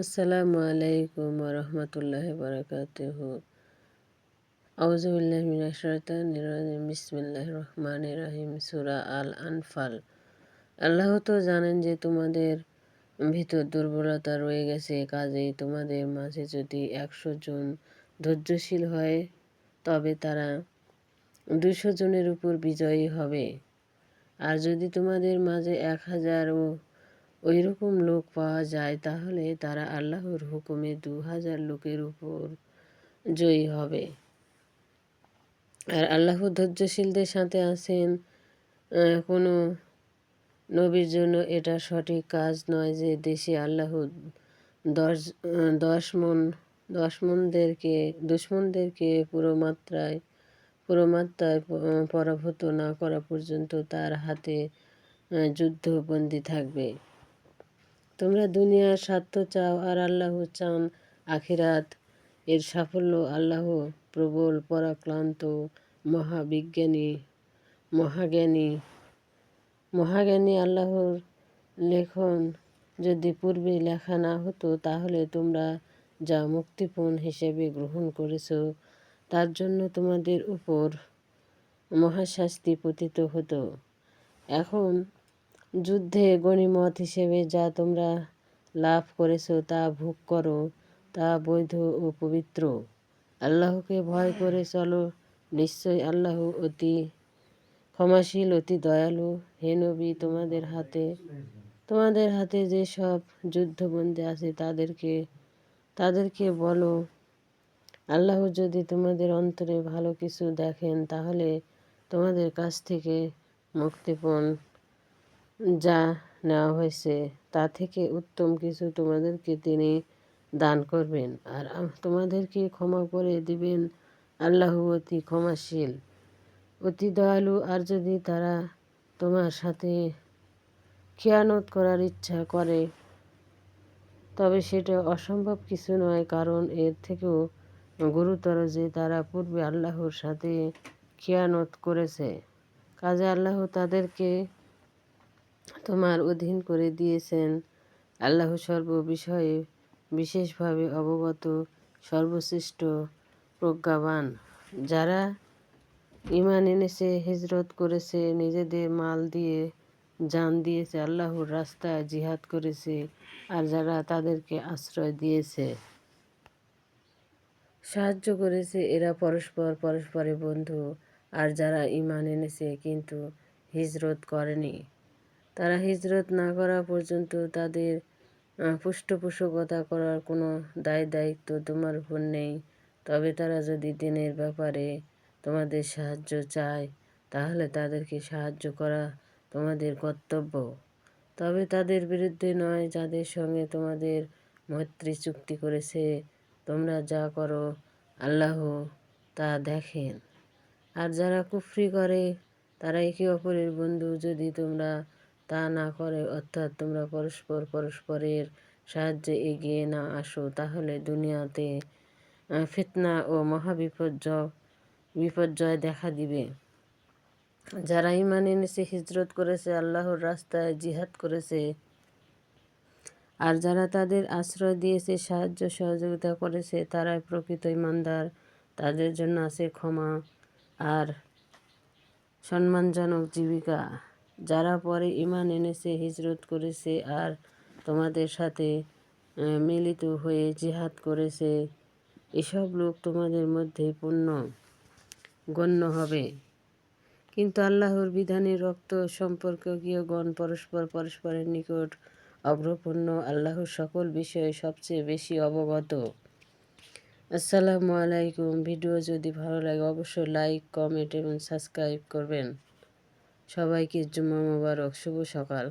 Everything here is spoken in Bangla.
আসসালামু আলাইকুম রহমতুল্লাহ বারকাতুহ আউজুবিল্লাহ মিনাশরাতানির রাজিম। বিসমিল্লাহির রহমানির রহিম। সূরা আল আনফাল আল্লাহ তো জানেন যে তোমাদের ভিতর দুর্বলতা রয়ে গেছে, কাজেই তোমাদের মাঝে যদি একশো জন ধৈর্যশীল হয়, তবে তারা দুশো জনের উপর বিজয়ী হবে। আর যদি তোমাদের মাঝে এক হাজার ও ওই রকম লোক পাওয়া যায়, তাহলে তারা আল্লাহর হুকুমে দু হাজার লোকের উপর জয়ী হবে। আর আল্লাহ ধৈর্যশীলদের সাথে আছেন কোনো নবীর জন্য এটা সঠিক কাজ নয় যে দেশে আল্লাহ দশ দশ মন দশ মনদেরকে দুশ্মনদেরকে পুরো মাত্রায় পুরো মাত্রায় পরাভূত না করা পর্যন্ত তার হাতে যুদ্ধবন্দী থাকবে। তোমরা দুনিয়ার স্বার্থ চাও আর আল্লাহ চান আখিরাত। এর সাফল্য আল্লাহ প্রবল, পরাক্রান্ত, মহাবিজ্ঞানী, মহাজ্ঞানী। মহাজ্ঞানী আল্লাহর লেখন যদি পূর্বে লেখা না হতো, তাহলে তোমরা যা মুক্তিপণ হিসেবে গ্রহণ করেছ, তার জন্য তোমাদের উপর মহাশাস্তি পতিত হতো। এখন যুদ্ধে গণিমত হিসেবে যা তোমরা লাভ করেছ তা ভোগ করো, তা বৈধ ও পবিত্র। আল্লাহকে ভয় করে চলো, নিশ্চয় আল্লাহ অতি ক্ষমাশীল, অতি দয়ালু। হে নবী, তোমাদের হাতে তোমাদের হাতে যে সব যুদ্ধবন্দী আছে তাদেরকে তাদেরকে বলো। আল্লাহ যদি তোমাদের অন্তরে ভালো কিছু দেখেন, তাহলে তোমাদের কাছ থেকে মুক্তিপণ যা নেওয়া হয়েছে, তা থেকে উত্তম কিছু তোমাদেরকে তিনি দান করবেন। আর তোমাদেরকে ক্ষমা করে দিবেন আল্লাহ অতি ক্ষমাশীল। অতি দয়ালু, আর যদি তারা তোমার সাথে খেয়ানত করার ইচ্ছা করে, তবে সেটা অসম্ভব কিছু নয়, কারণ এর থেকেও গুরুতর যে তারা পূর্বে আল্লাহর সাথে খেয়ানত করেছে। কাজে আল্লাহ তাদেরকে তোমার অধীন করে দিয়েছেন। আল্লাহ সর্ব বিষয়ে বিশেষভাবে অবগত, সর্বশ্রেষ্ঠ, প্রজ্ঞাবান। যারা ইমান এনেছে, হিজরত করেছে, নিজেদের মাল দিয়ে জান দিয়েছে, আল্লাহর রাস্তায় জিহাদ করেছে, আর যারা তাদেরকে আশ্রয় দিয়েছে, সাহায্য করেছে, এরা পরস্পর পরস্পরের বন্ধু। আর যারা ইমান এনেছে, কিন্তু হিজরত করেনি তারা হিজরত না করা পর্যন্ত তাদের পৃষ্ঠপোষকতা করার কোনো দায় দায়িত্ব তোমার উপর নেই। তবে তারা যদি দিনের ব্যাপারে তোমাদের সাহায্য চায়, তাহলে তাদেরকে সাহায্য করা তোমাদের কর্তব্য। তবে তাদের বিরুদ্ধে নয়, যাদের সঙ্গে তোমাদের মৈত্রী চুক্তি করেছে, তোমরা যা করো, আল্লাহ তা দেখেন। আর যারা কুফরি করে, তারা একে অপরের বন্ধু। যদি তোমরা তা না করে অর্থাৎ তোমরা পরস্পর পরস্পরের সাহায্যে এগিয়ে না আসো, তাহলে দুনিয়াতে ফিতনা ও মহাবিপর্যয় বিপর্যয় দেখা দিবে। যারা ইমান এনেছে, হিজরত করেছে, আল্লাহর রাস্তায় জিহাদ করেছে, আর যারা তাদের আশ্রয় দিয়েছে, সাহায্য সহযোগিতা করেছে, তারাই প্রকৃত ইমানদার তাদের জন্য আছে ক্ষমা আর সম্মানজনক জীবিকা। যারা পরে ইমান এনেছে, হিজরত করেছে আর তোমাদের সাথে মিলিত হয়ে জিহাদ করেছে, এসব লোক তোমাদের মধ্যে পূর্ণ, গণ্য হবে। কিন্তু আল্লাহর বিধানের রক্ত সম্পর্কীয় গণ পরস্পর পরস্পরের নিকট অগ্রপূর্ণ আল্লাহর সকল বিষয়ে সবচেয়ে বেশি অবগত। আসসালামু আলাইকুম। ভিডিও যদি ভালো লাগে, অবশ্যই লাইক, কমেন্ট এবং সাবস্ক্রাইব করবেন। সবাইকে জুম্মা মোবারক শুভ সকাল।